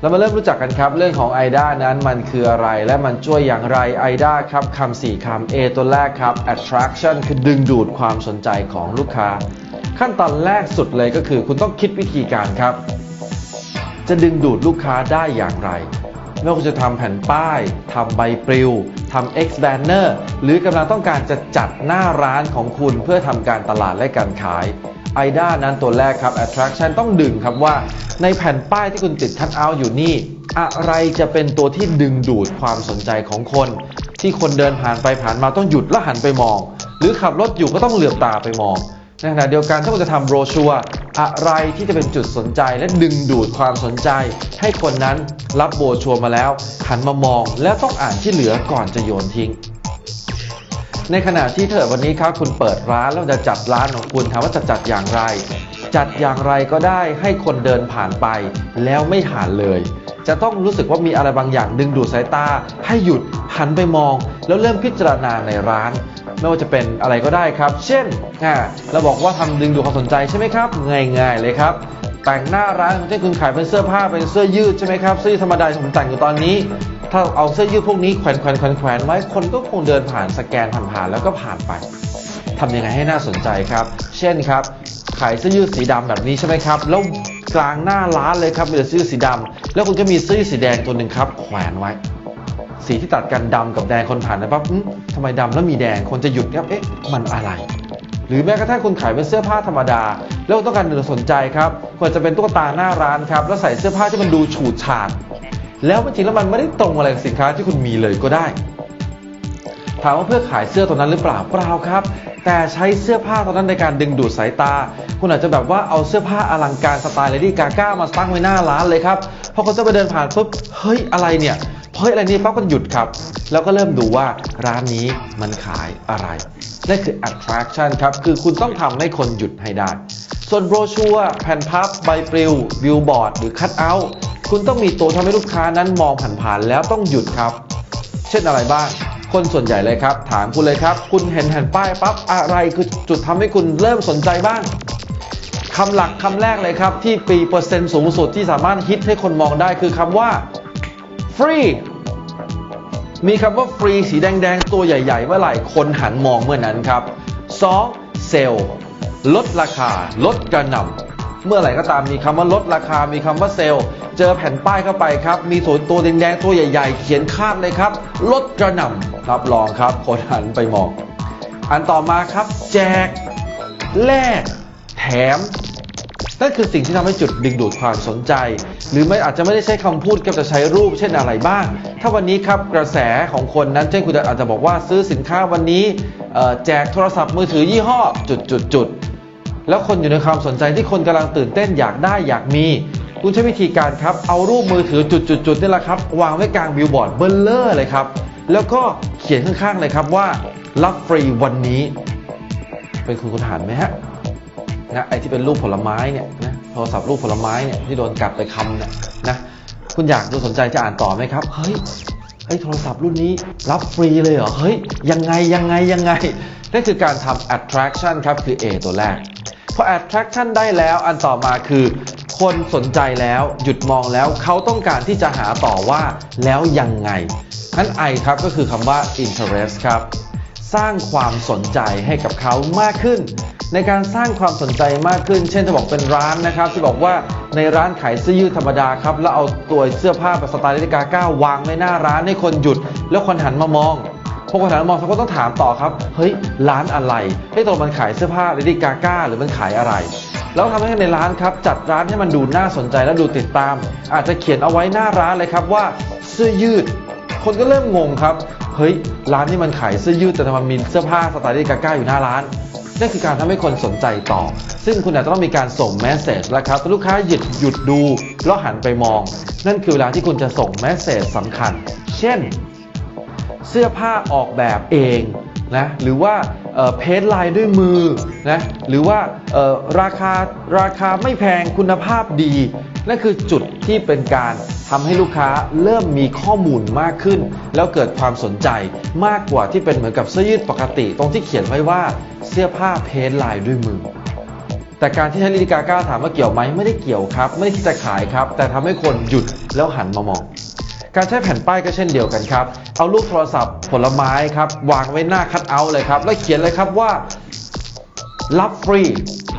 เรามาเริ่มรู้จักกันครับ เรื่องของ AIDA นั้นมันคืออะไร และมันช่วยอย่างไร AIDA ครับคำสี่คำ A ตัวแรกครับ attraction คือดึงดูดความสนใจของลูกค้า ขั้นตอนแรกสุดเลยก็คือคุณต้องคิดวิธีการครับ จะดึงดูดลูกค้าได้อย่างไรไม่ว่าคุณจะทำแผ่นป้ายทำใบปลิวทำ X banner หรือกำลังต้องการจะจัดหน้าร้านของคุณเพื่อทำการตลาดและการขาย IDA นั้นตัวแรกครับ attraction ต้องดึงครับว่า ในแผ่นป้ายที่คุณติดคัทเอาท์อยู่นี่ อะไรจะเป็นตัวที่ดึงดูดความสนใจของคน ที่คนเดินผ่านไปผ่านมาต้องหยุดและหันไปมอง หรือขับรถอยู่ก็ต้องเหลือบตาไปมองในขณะเดียวกันถ้าคุณจะทำโบรชัวร์อะไรที่จะเป็นจุดสนใจและดึงดูดความสนใจ ให้คนนั้นรับโบรชัวร์มาแล้ว หันมามองแล้วต้องอ่านที่เหลือก่อนจะโยนทิ้ง ในขณะที่เธอวันนี้ครับคุณเปิดร้านแล้วจะจัดร้านของคุณถามว่าจะจัดอย่างไร จัดอย่างไรก็ได้ให้คนเดินผ่านไป แล้วไม่หันเลย จะต้องรู้สึกว่ามีอะไรบางอย่างดึงดูดสายตา ให้หยุดหันไปมอง แล้วเริ่มพิจารณาในร้านไม่ว่าจะเป็นอะไรก็ได้ครับ เช่นอ่าเราบอกว่าทำดึงดูดความสนใจใช่ไหมครับ ง่าย ๆ เลยครับ แต่งหน้าร้านเช่นคุณขายเป็นเสื้อผ้าเป็นเสื้อยืดใช่ไหมครับเสื้อยืดธรรมดาที่ผมแต่งอยู่ตอนนี้ ถ้าเอาเสื้อยืดพวกนี้แขวนแขวนแขวนแขวนไว้คนก็คงเดินผ่านสแกนผ่านๆแล้วก็ผ่านไปทำยังไงให้น่าสนใจครับ เช่นครับขายเสื้อยืดสีดำแบบนี้ใช่ไหมครับ แล้วกลางหน้าร้านเลยครับมีแต่เสื้อยืดสีดำแล้วคุณก็มีเสื้อสีแดงตัวหนึ่งครับแขวนไว้ สีที่ตัดกันดำกับแดงคนผ่านนะปั๊บทำไมดำแล้วมีแดงคนจะหยุดครับเอ๊ะมันอะไร หรือแม้กระทั่งคุณขายเป็นเสื้อผ้าธรรมดา แล้วต้องการหนึ่งสนใจครับ ควรจะเป็นตุ๊กตาหน้าร้านครับ แล้วใส่เสื้อผ้าที่มันดูฉูดฉาด แล้วจริงแล้วมันไม่ได้ตรงอะไรกับสินค้าที่คุณมีเลยก็ได้ ถามว่าเพื่อขายเสื้อตัวนั้นหรือเปล่าเปล่าครับ แต่ใช้เสื้อผ้าตัวนั้นในการดึงดูดสายตา คุณอาจจะแบบว่าเอาเสื้อผ้าอลังการสไตล์เลดี้กาก้ามาตั้งไว้หน้าร้านเลยครับพอคนจะไปเดินผ่านปุ๊บเฮ้ยอะไรเนี่ยเฮ้ยอะไรนี่ปั๊บก็หยุดครับ แล้วก็เริ่มดูว่าร้านนี้มันขายอะไรนั่นคือ attraction ครับ คือคุณต้องทำให้คนหยุดให้ได้ ส่วนโบรชัวร์แผ่นพับใบปลิวบิลบอร์ด หรือคัตเอาท์คุณต้องมีตัวทำให้ลูกค้านั้นมองผ่านๆแล้วต้องหยุดครับ เช่นอะไรบ้าง คนส่วนใหญ่เลยครับ ถามคุณเลยครับ คุณเห็นแผ่นป้ายปั๊บอะไรคือจุดทำให้คุณเริ่มสนใจบ้างคำหลักคำแรกเลยครับ ที่ปีเปอร์เซ็นต์สูงสุดที่สามารถฮิตให้คนมองได้คือคำว่า free มีคำว่าฟรีสีแดงๆ ตัวใหญ่ ๆ เมื่อไหร่คนหันมองเมื่อนั้นครับ 2. เซล ลดราคา ลดกระหน่ำเมื่อไหร่ก็ตามมีคำว่าลดราคา มีคำว่าเซลล์ เจอแผ่นป้ายเข้าไปครับ มีตัวตัวแดงๆตัวใหญ่ ๆ เขียนคาดเลยครับ ลดกระหน่ำรับรองครับคนหันไปมอง อันต่อมาครับ แจก แลก แถมนั่นคือสิ่งที่ทำให้จุดดึงดูดความสนใจ หรือไม่อาจจะไม่ได้ใช้คำพูดก็จะใช้รูปเช่นอะไรบ้าง ถ้าวันนี้ครับกระแสของคนนั้นเช่นคุณอาจจะบอกว่าซื้อสินค้าวันนี้แจกโทรศัพท์มือถือยี่ห้อจุดจุดจุด แล้วคนอยู่ในความสนใจที่คนกำลังตื่นเต้นอยากได้อยากมี คุณใช้วิธีการครับ เอารูปมือถือจุดจุดจุดนี่แหละครับ วางไว้กลางบิลบอร์ดเบลเลอร์เลยครับ แล้วก็เขียนข้างๆเลยครับว่ารับฟรีวันนี้ เป็นคุณคุณหันไหมฮะนะไอที่เป็นรูปผลไม้เนี่ยนะโทรศัพท์รูปผลไม้เนี่ยที่โดนกัดไปคำเนี่ยนะคุณอยากดูสนใจจะอ่านต่อไหมครับเฮ้ยไอ้ยโทรศัพท์รุ่นนี้รับฟรีเลยเหรอเฮ้ยยังไงยังไงยังไงนั่นคือการทำ attraction ครับคือ A ตัวแรก อ attraction ได้แล้วอันต่อมาคือ คนสนใจแล้วหยุดมองแล้วเขาต้องการที่จะหาต่อว่าแล้วยังไงนั้น I ครับก็คือคำว่า interest ครับสร้างความสนใจให้กับเขามากขึ้น ในการสร้างความสนใจมากขึ้น เช่นจะบอกเป็นร้านนะครับที่บอกว่าในร้านขายเสื้อยืดธรรมดาครับแล้วเอาตัวเสื้อผ้าแบบสไตล์เลดิกาก้าวางไว้หน้าร้านให้คนหยุด แล้วคนหันมามอง พอคนหันมามองเขาก็ต้องถามต่อครับ เฮ้ย ร้านอะไรให้ตัวมันขายเสื้อผ้าเลดิกาก้าหรือมันขายอะไร แล้วทำให้ในร้านครับ จัดร้านให้มันดูน่าสนใจและดูติดตาม อาจจะเขียนเอาไว้หน้าร้านเลยครับว่าเสื้อยืด คนก็เริ่มงงครับ เฮ้ย ร้านที่มันขายเสื้อยืดแต่ทำไมมีเสื้อผ้าสไตล์เลกาก้าอยู่หน้าร้านนั่นคือการทำให้คนสนใจต่อ ซึ่งคุณอาจจะต้องมีการส่งแมสเซจแล้วครับลูกค้าหยุดหยุดดู แล้วหันไปมอง นั่นคือเวลาที่คุณจะส่งแมสเซจสำคัญ เช่น เสื้อผ้าออกแบบเองนะหรือว่าเพจไลน์ด้วยมือนะหรือว่าราคาราคาไม่แพงคุณภาพดี นั่นคือจุดที่เป็นการทำให้ลูกค้าเริ่มมีข้อมูลมากขึ้น แล้วเกิดความสนใจมากกว่าที่เป็นเหมือนกับเสื้อยืดปกติ ตรงที่เขียนไว้ว่าเสื้อผ้าเพจไลน์ด้วยมือ แต่การที่ให้ลิลิกาก้าถามว่าเกี่ยวไหมไม่ได้เกี่ยวครับ ไม่ได้คิดจะขายครับ แต่ทำให้คนหยุดแล้วหันมามอง การใช้แผ่นป้ายก็เช่นเดียวกันครับ เอารูปโทรศัพท์ผลไม้ครับวางไว้หน้าคัดเอาท์เลยครับแล้วเขียนเลยครับว่ารับฟรี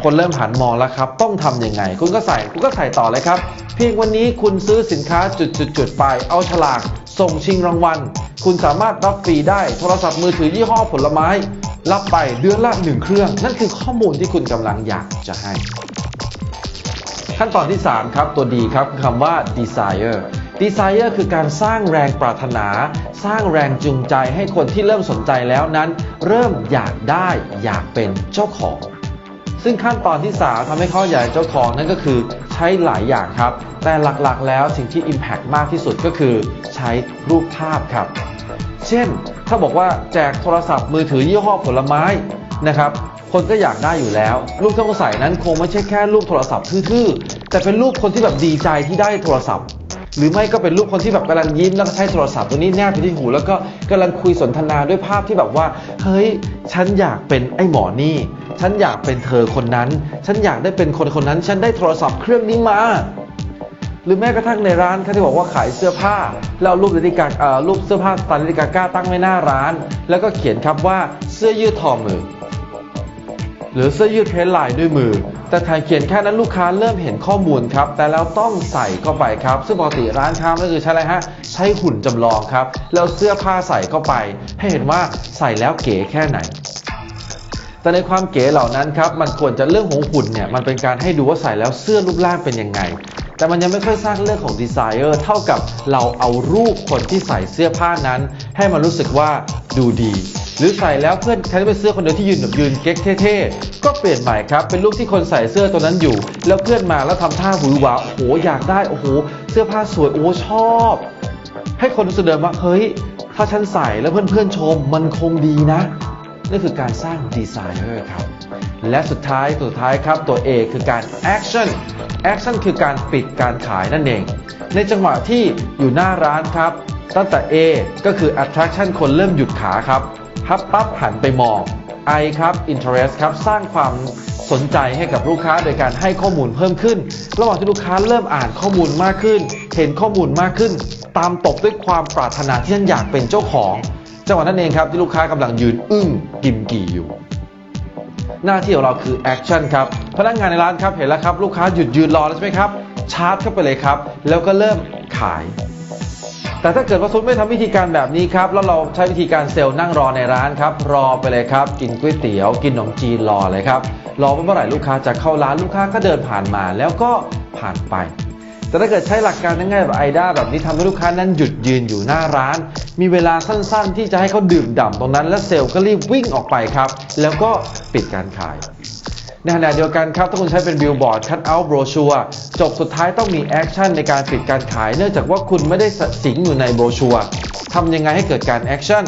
คนเริ่มหันมองแล้วครับ ต้องทำยังไง คุณก็ใส่คุณก็ใส่ต่อเลยครับ เพียงวันนี้คุณซื้อสินค้าจุดๆๆไป เอาฉลาก ส่งชิงรางวัล คุณสามารถรับฟรีได้โทรศัพท์มือถือยี่ห้อผลไม้ รับไปเดือนละหนึ่งเครื่อง นั่นคือข้อมูลที่คุณกำลังอยากจะให้ ขั้นตอนที่ 3 ครับ ตัวดีครับคำว่า desire desire คือการสร้างแรงปรารถนา สร้างแรงจูงใจให้คนที่เริ่มสนใจแล้วนั้น เริ่มอยากได้อยากเป็นเจ้าของ ซึ่งขั้นตอนที่ 3ทำให้เขาอยากเป็นเจ้าของนั่นก็คือใช้หลายอย่างครับ แต่หลักๆแล้วสิ่งที่ Impact มากที่สุดก็คือใช้รูปภาพครับ เช่น ถ้าบอกว่าแจกโทรศัพท์มือถือยี่ห้อผลไม้นะครับคนก็อยากได้อยู่แล้ว รูปที่เขาใส่นั้นคงไม่ใช่แค่รูปโทรศัพท์ทื่อๆ แต่เป็นรูปคนที่แบบดีใจที่ได้โทรศัพท์ หรือไม่ก็เป็นรูปคนที่แบบกำลังยิ้มแล้วก็ใช้โทรศัพท์ตัวนี้แนบไปที่หู แล้วก็กำลังคุยสนทนาด้วยภาพที่แบบว่า เฮ้ย ฉันอยากเป็นไอ้หมอนี่ ฉันอยากเป็นเธอคนนั้น ฉันอยากได้เป็นคนคนนั้น ฉันได้โทรศัพท์เครื่องนี้มา หรือแม้กระทั่งในร้านเขาที่บอกว่าขายเสื้อผ้า แล้วรูปนาฬิกาเอ่อรูปเสื้อผ้าสไตล์นาฬิกาก้าตั้งไว้หน้าร้าน แล้วก็เขียนครับว่าเสื้อยืดทอมือ หรือเสื้อยืดเทรนลายด้วยมือ แต่ถ่ายเขียนแค่นั้นลูกค้าเริ่มเห็นข้อมูลครับ แต่แล้วต้องใส่เข้าไปครับ ซึ่งปกติร้านค้าก็คือใช้อะไรฮะ ใช้หุ่นจำลองครับ แล้วเสื้อผ้าใส่เข้าไป ให้เห็นว่าใส่แล้วเก๋แค่ไหนแต่ในความเก๋เหล่านั้นครับมันควรจะเรื่องของหุ่นเนี่ยมันเป็นการให้ดูว่าใส่แล้วเสื้อรูปร่างเป็นยังไง แต่มันยังไม่ค่อยสร้างเรื่องของดีไซเนอร์เท่ากับเราเอารูปคนที่ใส่เสื้อผ้านั้น ให้มันรู้สึกว่าดูดี หรือใส่แล้วเพื่อนใครที่เป็นเสื้อคนเดียวที่ยืนแบบยืนเก๊กเท่ๆก็เปลี่ยนใหม่ครับเป็นรูปที่คนใส่เสื้อตัวนั้นอยู่ แล้วเพื่อนมาแล้วทำท่าหวือหวาโอ้โหอยากได้โอ้โหเสื้อผ้าสวยโอ้ชอบ ให้คนรู้สึกเดิมว่าเฮ้ยถ้าฉันใส่แล้วเพื่อนๆชมมันคงดีนะนั่นคือการสร้างดีไซเนอร์ครับ และสุดท้ายตัวสุดท้ายครับตัว A คือการ action action คือการปิดการขายนั่นเอง ในจังหวะที่อยู่หน้าร้านครับ ตั้งแต่ A ก็คือ attraction คนเริ่มหยุดขาครับ พับปั๊บหันไปมอง I ครับ interest ครับ สร้างความสนใจให้กับลูกค้าโดยการให้ข้อมูลเพิ่มขึ้น ระหว่างที่ลูกค้าเริ่มอ่านข้อมูลมากขึ้น เห็นข้อมูลมากขึ้น ตามตบด้วยความปรารถนาที่ท่านอยากเป็นเจ้าของจังหวะนั้นเองครับที่ลูกค้ากำลังยืนอึ้งกิมกี่อยู่ หน้าที่ของเราคือแอคชั่นครับพนักงานในร้านครับเห็นแล้วครับ ลูกค้าหยุดยืนรอแล้วใช่ไหมครับชาร์จเข้าไปเลยครับ แล้วก็เริ่มขาย แต่ถ้าเกิดว่าคุณไม่ทำวิธีการแบบนี้ครับ แล้วเราใช้วิธีการเซลล์นั่งรอในร้านครับ รอไปเลยครับ กินก๋วยเตี๋ยว กินขนมจีนรอเลยครับ รอว่าเมื่อไหร่ลูกค้าจะเข้าร้านลูกค้าก็เดินผ่านมา แล้วก็ผ่านไป แต่ถ้าเกิดใช้หลักการง่ายๆแบบไอด้าแบบนี้ทำให้ลูกค้านั้นหยุดยืนอยู่หน้าร้าน มีเวลาสั้นๆ ที่จะให้เขาดื่มด่ำตรงนั้น และเซลล์ก็รีบวิ่งออกไปครับ แล้วก็ปิดการขาย ในขณะเดียวกันครับถ้าคุณใช้เป็นบิลบอร์ดคั t เอาท์โบรชัวจบสุดท้ายต้องมีแอคชั่นในการปิดการขาย เนื่องจากว่าคุณไม่ได้สิงอยู่ในโบรชัวทำยังไงให้เกิดการแอคชั่น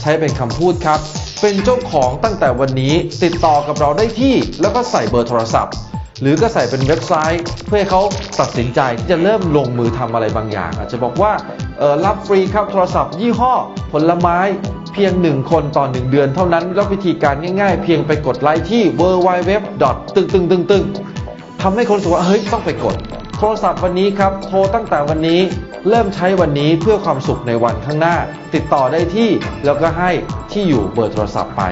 ใช้เป็นคำพูดครับ เป็นเจ้าของตั้งแต่วันนี้ติดต่อกับเราได้ที่แล้วก็ใส่เบอร์โทรศัพท์ หรือก็ใส่เป็นเว็บไซต์ เพื่อให้เขาตัดสินใจที่จะเริ่มลงมือทำอะไรบางอย่าง อาจจะบอกว่าเออรับฟรีครับโทรศัพท์ ยี่ห้อ ผลไม้ เพียงหนึ่งคนต่อหนึ่งเดือนเท่านั้น แล้ววิธีการง่ายๆ เพียงไปกดไลค์ที่ w w w ตึงตึงตึงตึงทำให้คนรู้สึกว่าเฮ้ยต้องไปกด โทรศัพท์วันนี้ครับ โทรตั้งแต่วันนี้ เริ่มใช้วันนี้เพื่อความสุขในวันข้างหน้า ติดต่อได้ที่แล้วก็ให้ที่อยู่เบอร์โทรศัพท์ไป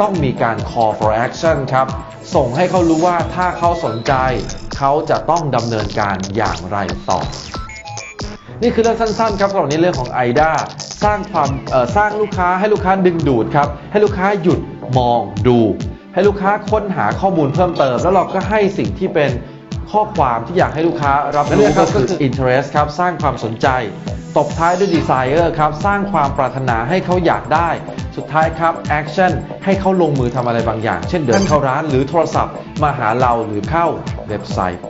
ต้องมีการ call for action ครับ ส่งให้เขารู้ว่าถ้าเขาสนใจ เขาจะต้องดำเนินการอย่างไรต่อ นี่คือเรื่องสั้นๆ ครับสำหรับในเรื่องของ IDA สร้างความเอ่อสร้างลูกค้าให้ลูกค้าดึงดูดครับ ให้ลูกค้าหยุดมองดู ให้ลูกค้าค้นหาข้อมูลเพิ่มเติม แล้วเราก็ให้สิ่งที่เป็นข้อความที่อยากให้ลูกค้ารับรู้ก็คือ interest ครับ สร้างความสนใจ ตบท้ายด้วย desire ครับ สร้างความปรารถนาให้เขาอยากได้ สุดท้ายครับ action ให้เขาลงมือทำอะไรบางอย่าง เช่นเดินเข้าร้านหรือโทรศัพท์ มาหาเราหรือเข้าเว็บไซต์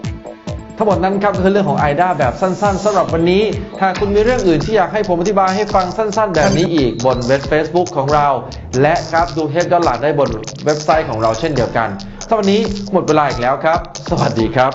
ทั้งหมดนั้นครับก็คือเรื่องของไอด้าแบบสั้นๆสำหรับวันนี้ถ้าคุณมีเรื่องอื่นที่อยากให้ผมอธิบายให้ฟังสั้นๆ แบบนี้อีกบนเว็บ Facebook ของเรา และครับดูเทปย้อนหลังได้บนเว็บไซต์ของเราเช่นเดียวกันสำหรับวันนี้หมดเวลาอีกแล้วครับ สวัสดีครับ